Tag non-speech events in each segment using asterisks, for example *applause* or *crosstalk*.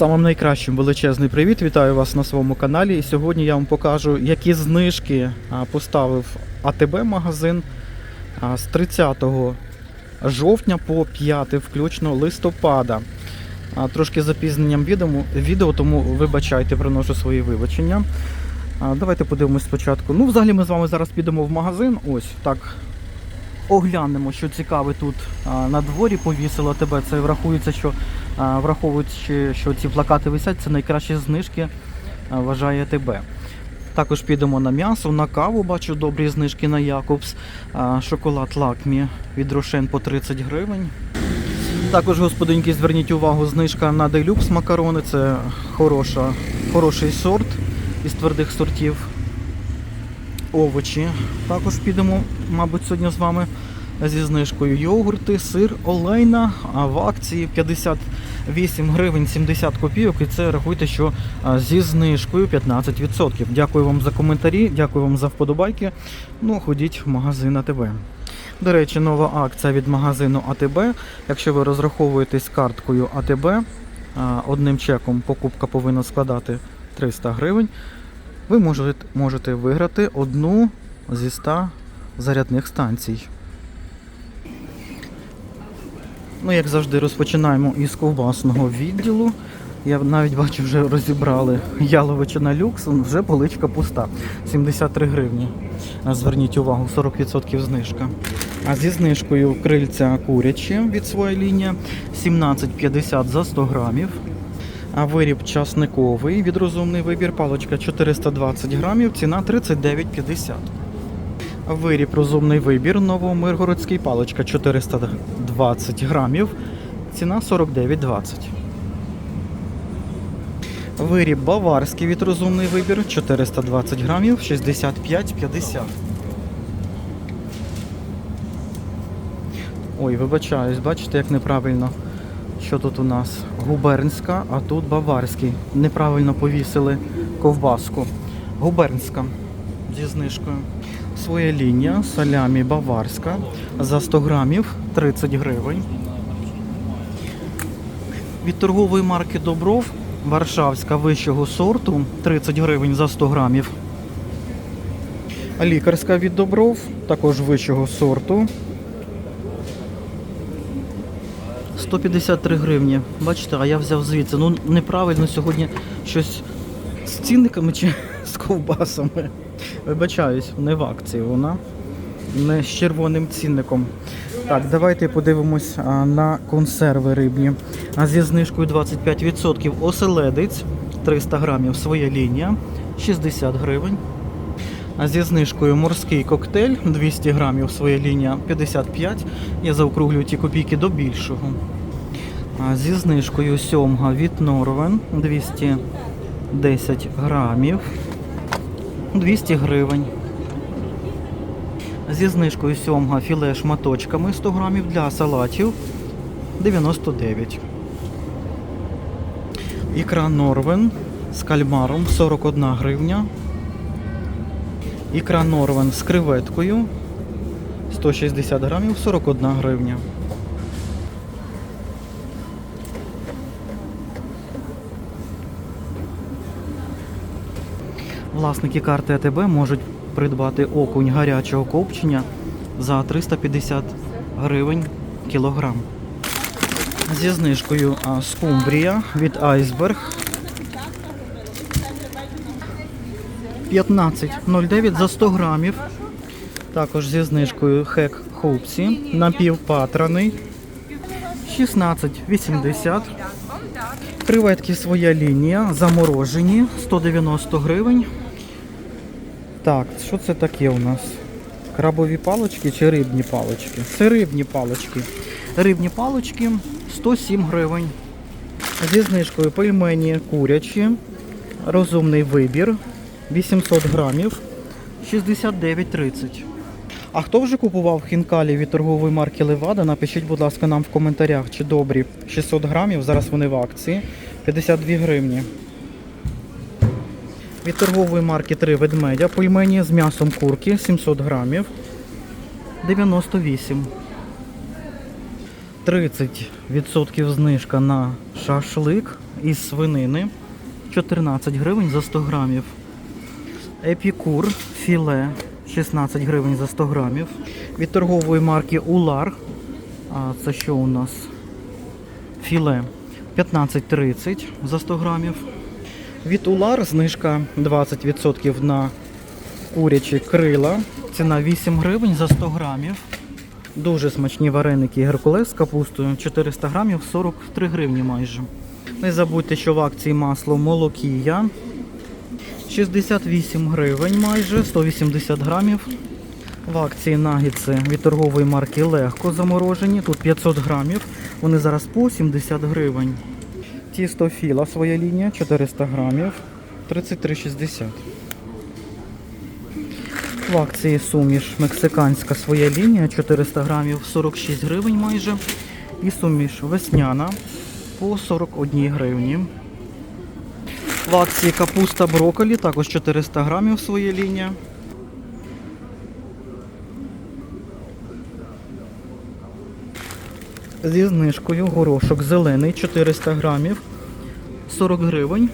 Самим найкращим величезний привіт. Вітаю вас на своєму каналі. І сьогодні я вам покажу, які знижки поставив АТБ магазин з 30 жовтня по 5 включно листопада. Трошки запізненням відео, тому вибачайте, приношу свої вибачення. Давайте подивимось спочатку. Ну, взагалі ми з вами зараз підемо в магазин. Ось так. Оглянемо, що цікаве тут на дворі повісило тебе. Це врахується, що враховуючи, що ці плакати висять, це найкращі знижки, вважає тебе. Також підемо на м'ясо, на каву, бачу добрі знижки на Якобс, шоколад лакмі від Рошен по 30 гривень. Також, господинки, зверніть увагу, знижка на делюкс макарони. Це хороша, хороший сорт із твердих сортів. Овочі. Також підемо, мабуть, сьогодні з вами зі знижкою. Йогурти, сир, олейна, а в акції 58 гривень 70 копійок. І це рахуйте, що зі знижкою 15%. Дякую вам за коментарі, дякую вам за вподобайки. Ну, ходіть в магазин АТБ. До речі, нова акція від магазину АТБ. Якщо ви розраховуєтесь карткою АТБ, одним чеком покупка повинна складати 300 гривень. Ви можете, виграти одну зі 100 зарядних станцій. Ну, як завжди, розпочинаємо із ковбасного відділу. Я навіть бачу, вже розібрали яловичина люкс, вже поличка пуста. 73 гривні. Зверніть увагу, 40% знижка. А зі знижкою крильця курячі від своєї лінії 17,50 за 100 грамів. А виріб часниковий від розумний вибір, паличка 420 грамів, ціна 39,50. Виріб розумний вибір, новомиргородський, паличка 420 грамів, ціна 49,20. Виріб баварський від розумний вибір 420 грамів, 65,50. Ой, вибачаюсь, бачите, як неправильно. Що тут у нас? Губернська, а тут баварський. Неправильно повісили ковбаску. Губернська зі знижкою. Своя лінія, салямі баварська за 100 грамів 30 гривень. Від торгової марки Добров Варшавська вищого сорту 30 гривень за 100 грамів. Лікарська від Добров також вищого сорту 153 гривні. Бачите, а я взяв звідси. Ну неправильно сьогодні щось з цінниками чи *laughs* з ковбасами. Вибачаюсь, не в акції вона. Не з червоним цінником. Так, давайте подивимось на консерви рибні. А зі знижкою 25% оселедець 300 грамів своя лінія 60 гривень. А зі знижкою морський коктейль 200 грамів своя лінія 55. Я заокруглюю ті копійки до більшого. А зі знижкою сьомга від Норвен 210 грамів 200 гривень. Зі знижкою сьомга філе шматочками 100 грамів для салатів 99. Ікра Норвен з кальмаром 41 гривня. Ікра Норвен з креветкою 160 грамів 41 гривня. Власники карти АТБ можуть придбати окунь гарячого копчення за 350 гривень кілограм. Зі знижкою скумбрія від Айсберг 15,09 за 100 грамів. Також зі знижкою хек хоупсі напівпатраний 16,80. Креветки своя лінія, заморожені 190 гривень. Так, що це таке у нас? Крабові палички чи рибні палички? Це рибні палички. Рибні палички 107 гривень. Зі знижкою пельмені курячі. Розумний вибір 800 грамів 69,30. А хто вже купував хінкалі від торгової марки Левада? Напишіть, будь ласка, нам в коментарях, чи добрі 600 грамів. Зараз вони в акції 52 гривні. Від торгової марки 3 ведмедя пельмені з м'ясом курки 700 грамів 98. 30% знижка на шашлик із свинини. 14 гривень за 100 грамів. Епікур філе 16 гривень за 100 грамів. Від торгової марки Улар. А це що у нас? Філе 15,30 за 100 грамів. Від Улар знижка 20% на курячі крила. Ціна 8 гривень за 100 грамів. Дуже смачні вареники Геркулес з капустою 400 грамів 43 гривні майже. Не забудьте, що в акції масло молокія 68 гривень майже 180 грамів. В акції нагідси від торгової марки легко заморожені. Тут 500 грамів. Вони зараз по 70 гривень. Тісто філа своя лінія 400 грамів 33,60. В акції суміш мексиканська своя лінія 400 грамів 46 гривень майже. І суміш весняна по 41 гривні. В акції капуста брокколі також 400 грамів своя лінія. Зі знижкою горошок зелений 400 грамів 40 гривень.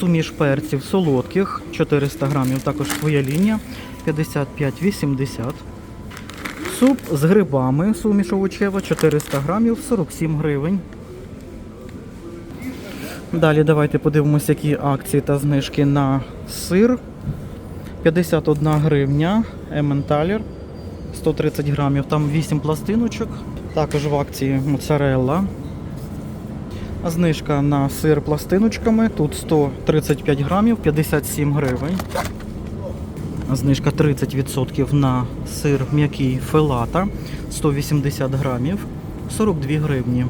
Суміш перців солодких 400 грамів, також своя лінія 55,80. Суп з грибами суміш овочева 400 грамів 47 гривень. Далі давайте подивимося, які акції та знижки на сир. 51 гривня, Ементалер 130 грамів, там 8 пластиночок. Також в акції моцарелла. Знижка на сир пластиночками. Тут 135 грамів, 57 гривень. Знижка 30% на сир м'який фелата 180 грамів, 42 гривні.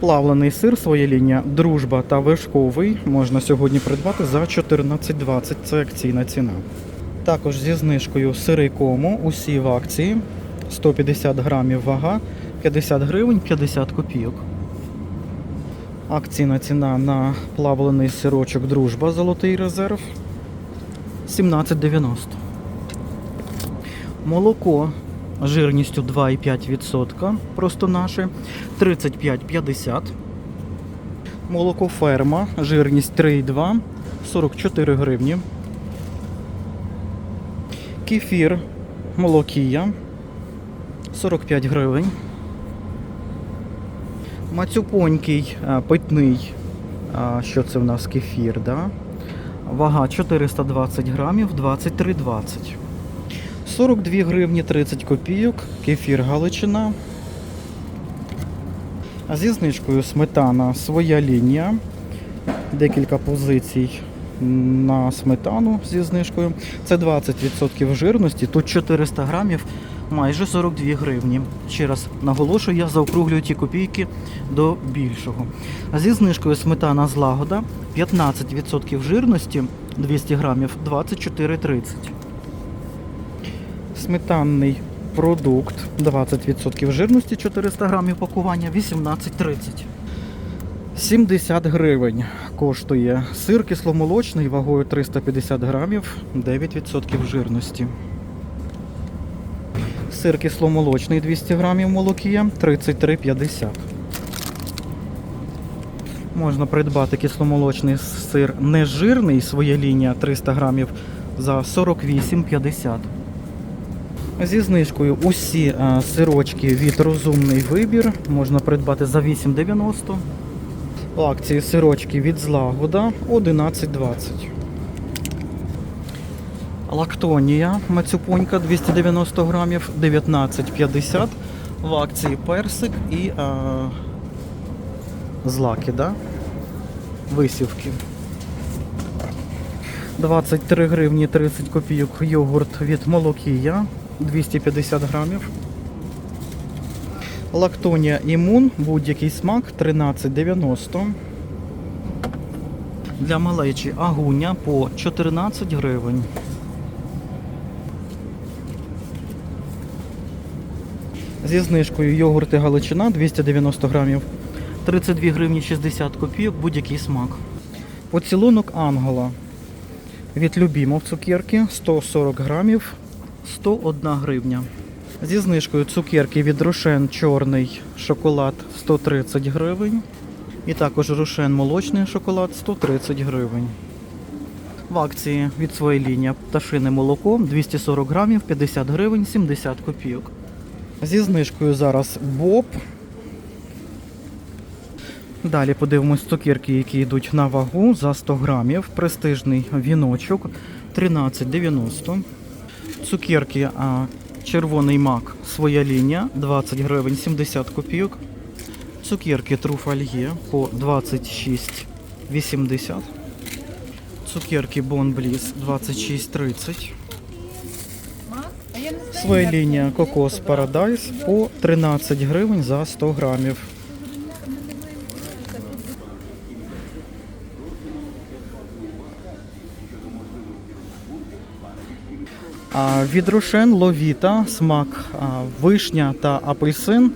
Плавлений сир, своя лінія дружба та вишковий можна сьогодні придбати за 14,20. Це акційна ціна. Також зі знижкою сири кому усі в акції 150 грамів вага, 50 гривень 50 копійок. Акційна ціна на плавлений сирочок Дружба Золотий резерв 17,90. Молоко жирністю 2,5%, просто наше 35,50. Молоко ферма, жирність 3,2, 44 гривні. Кефір молокія 45 гривень. Мацюпонький питний. Що це в нас кефір, да? Вага 420 грамів 23,20. 42 гривні 30 копійок. Кефір Галичина. Зі знижкою сметана своя лінія. Декілька позицій на сметану зі знижкою. Це 20% жирності. Тут 400 грамів, майже 42 гривні. Ще раз наголошую, я заокруглюю ті копійки до більшого. Зі знижкою сметана злагода 15% жирності 200 грамів 24,30. Сметанний продукт 20% жирності 400 грамів пакування 18,30. 70 гривень коштує сир кисломолочний вагою 350 грамів 9% жирності. Сир кисломолочний 200 грамів молокія 33,50. Можна придбати кисломолочний сир нежирний, своя лінія 300 грамів за 48,50. Зі знижкою усі е, сирочки від розумний вибір можна придбати за 8,90. Акції сирочки від злагода 11,20. Лактонія мацюпонька 290 грамів 19,50. В акції персик і е, злаки, да? Висівки. 23 гривні 30 копійок йогурт від молокія 250 грамів. Лактонія імун, будь-який смак 13,90. Для малечі агуня по 14 гривень. Зі знижкою йогурти Галичина 290 грамів. 32 гривні 60 копійок, будь-який смак. Поцілунок Ангола. Від Любімов цукерки 140 грамів 101 гривня. Зі знижкою цукерки від Рошен чорний шоколад 130 гривень. І також Рошен молочний шоколад 130 гривень. В акції від своєї лінії пташине молоко 240 грамів 50 гривень 70 копійок. Зі знижкою зараз Боб. Далі подивимось цукерки, які йдуть на вагу за 100 грамів. Престижний віночок 13,90. Цукерки а, червоний мак своя лінія 20 гривень 70 копійок. Цукерки труфальє по 26,80. Цукерки Бон Бліс 26,30. Своя лінія Кокос Парадайс по 13 гривень за 100 грамів. Від Рошен Ловіта, смак вишня та апельсин.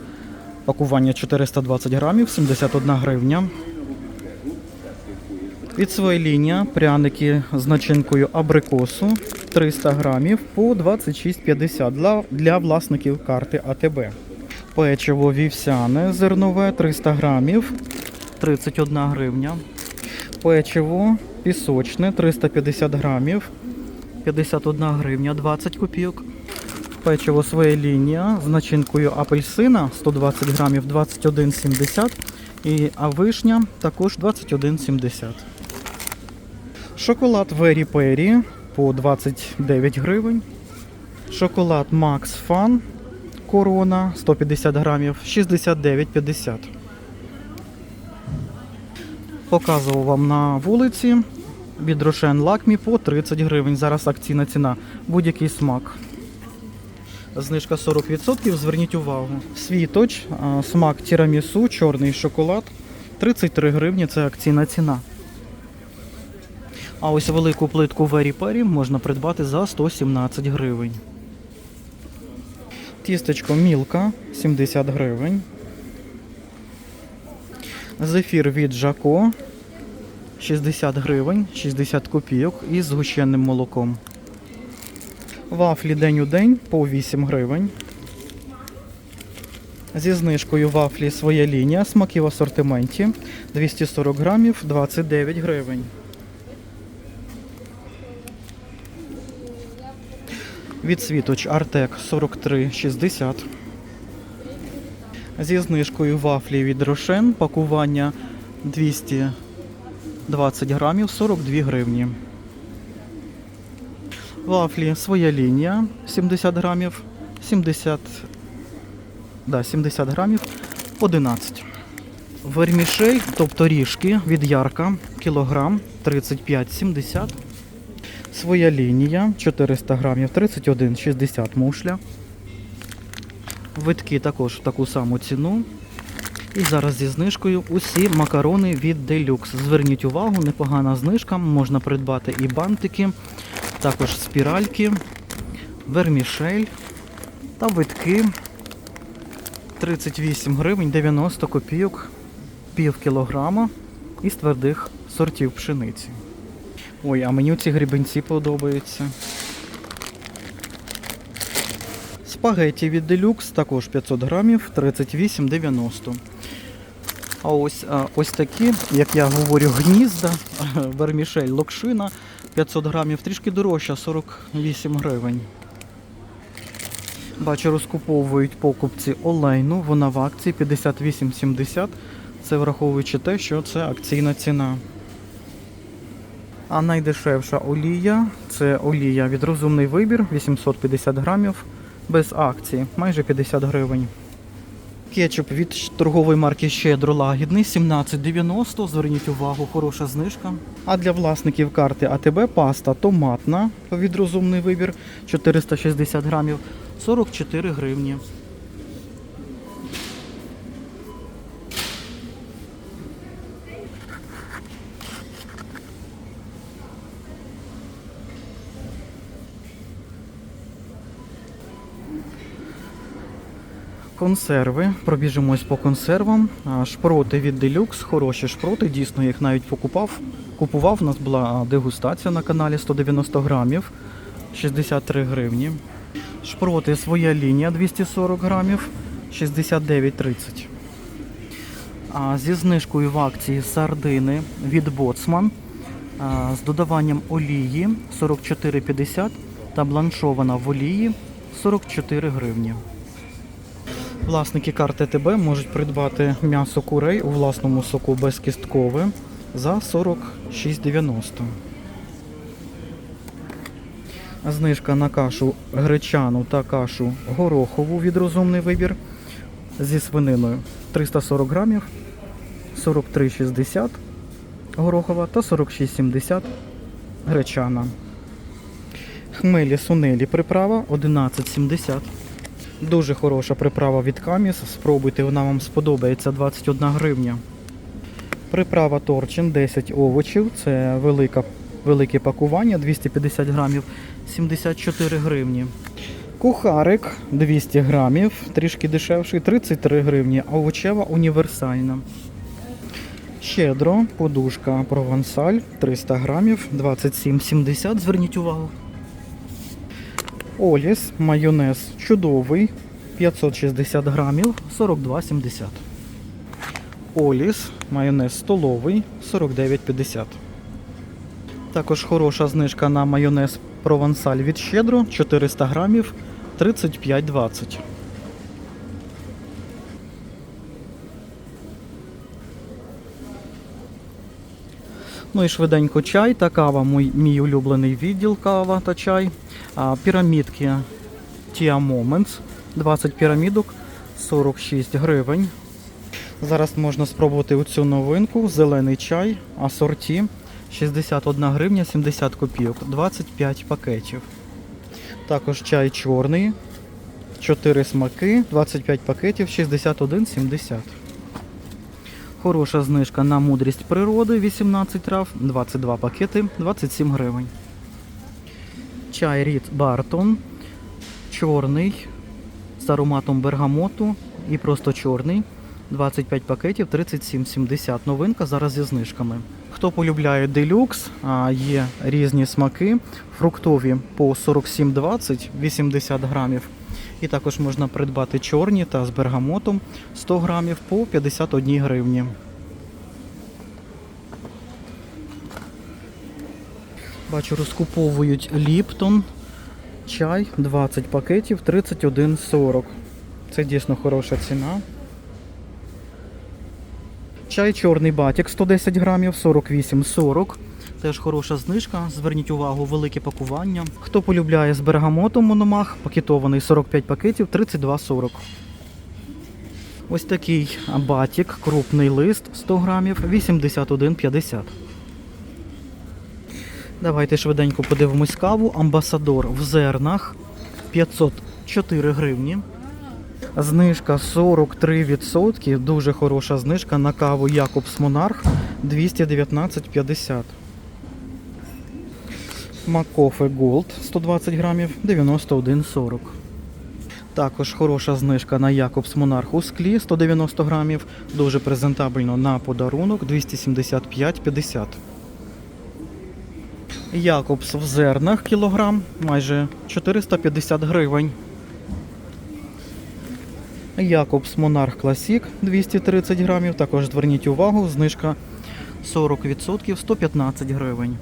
Пакування 420 грамів, 71 гривня. Від своєї лінії пряники з начинкою абрикосу 300 грамів по 26,50 для, для власників карти АТБ. Печиво вівсяне зернове 300 грамів 31 гривня. Печиво пісочне 350 грамів 51 гривня 20 копійок. Печиво своя лінія з начинкою апельсина 120 грамів 21,70 і а вишня також 21,70. Шоколад Very Perry по 29 гривень. Шоколад Max Fun Корона 150 грамів 69,50. Показував вам на вулиці від Рошен Лакмі по 30 гривень. Зараз акційна ціна. Будь-який смак. Знижка 40%, зверніть увагу. Світоч, смак тірамісу, чорний шоколад. 33 гривні це акційна ціна. А ось велику плитку Very Perry можна придбати за 117 гривень. Тістечко Мілка 70 гривень. Зефір від Жако 60 гривень, 60 копійок із згущеним молоком. Вафлі день у день по 8 гривень. Зі знижкою вафлі своя лінія, смаки в асортименті 240 грамів 29 гривень. Від світоч Артек 43,60. Зі знижкою вафлі від Рошен пакування 220 грамів 42 гривні. Вафлі своя лінія 70 грамів 70, да, 70 грамів 11. Вермішель, тобто ріжки від ярка, кілограм 35,70. Своя лінія 400 грамів 31,60 мушля. Витки також в таку саму ціну. І зараз зі знижкою усі макарони від Deluxe. Зверніть увагу, непогана знижка. Можна придбати і бантики, також спіральки, вермішель та витки 38 гривень 90 копійок, пів кілограма із твердих сортів пшениці. Ой, а мені ці грібенці подобаються. Спагеті від Deluxe також 500 грамів 38,90. А ось, ось такі, як я говорю, гнізда, *laughs* вермішель локшина 500 грамів, трішки дорожча, 48 гривень. Бачу, розкуповують покупці олейну, вона в акції 58,70. Це враховуючи те, що це акційна ціна. А найдешевша олія це олія від розумний вибір 850 грамів без акції, майже 50 гривень. Кетчуп від торгової марки Щедро лагідний 17,90. Зверніть увагу, хороша знижка. А для власників карти АТБ паста томатна від розумний вибір 460 грамів 44 гривні. Консерви. Пробіжимось по консервам. Шпроти від Deluxe, хороші шпроти, дійсно я їх навіть покупав. Купував, у нас була дегустація на каналі 190 грамів, 63 гривні. Шпроти своя лінія 240 грамів 69,30. А зі знижкою в акції сардини від Боцман з додаванням олії 44,50 та бланшована в олії 44 гривні. Власники карти ТБ можуть придбати м'ясо курей у власному соку безкісткове за 46,90. Знижка на кашу гречану та кашу горохову від розумний вибір зі свининою 340 грамів 43,60 горохова та 46,70 гречана. Хмелі сунелі приправа 11,70. Дуже хороша приправа від Каміс. Спробуйте, вона вам сподобається 21 гривня. Приправа Торчин 10 овочів. Це велика, велике пакування 250 грамів 74 гривні. Кухарик 200 грамів, трішки дешевший, 33 гривні. Овочева універсальна. Щедро, подушка провансаль 300 грамів, 27,70. Зверніть увагу. Оліс, майонез чудовий, 560 грамів, 42,70. Оліс, майонез столовий, 49,50. Також хороша знижка на майонез провансаль від щедро, 400 грамів, 35,20. Ну і швиденько чай та кава, мій, улюблений відділ кава та чай. Пірамідки Tia Moments, 20 пірамідок, 46 гривень. Зараз можна спробувати оцю новинку, зелений чай, асорті, 61 гривня 70 копійок, 25 пакетів. Також чай чорний, 4 смаки, 25 пакетів, 61,70. Хороша знижка на мудрість природи, 18 трав, 22 пакети, 27 гривень. Чай Рід Бартон, чорний, з ароматом бергамоту і просто чорний. 25 пакетів, 37,70. Новинка зараз зі знижками. Хто полюбляє делюкс, є різні смаки. Фруктові по 47,20, 80 грамів. І також можна придбати чорні та з бергамотом 100 грамів по 51 гривні. Бачу, розкуповують Ліптон. Чай 20 пакетів 31,40. Це дійсно хороша ціна. Чай чорний батік 110 грамів 48,40. Теж хороша знижка. Зверніть увагу, велике пакування. Хто полюбляє з бергамотом мономах, пакетований 45 пакетів 32,40. Ось такий батік, крупний лист 100 грамів 81,50. Давайте швиденько подивимось каву. Амбасадор в зернах 504 гривні. Знижка 43%. Дуже хороша знижка на каву Якобс Монарх 219,50. Макофе Голд 120 грамів 91,40. Також хороша знижка на Якобс Монарх у склі 190 грамів. Дуже презентабельно на подарунок 275,50. Якобс в зернах кілограм майже 450 гривень. Якобс Монарх Класік 230 грамів. Також зверніть увагу, знижка 40% 115 гривень.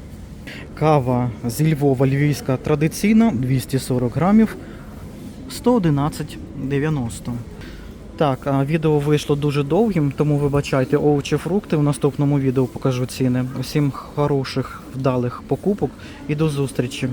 Кава зі Львова Львівська традиційна 240 грамів 111,90. Так, а відео вийшло дуже довгим, тому вибачайте овочі, фрукти. В наступному відео покажу ціни. Усім хороших, вдалих покупок і до зустрічі.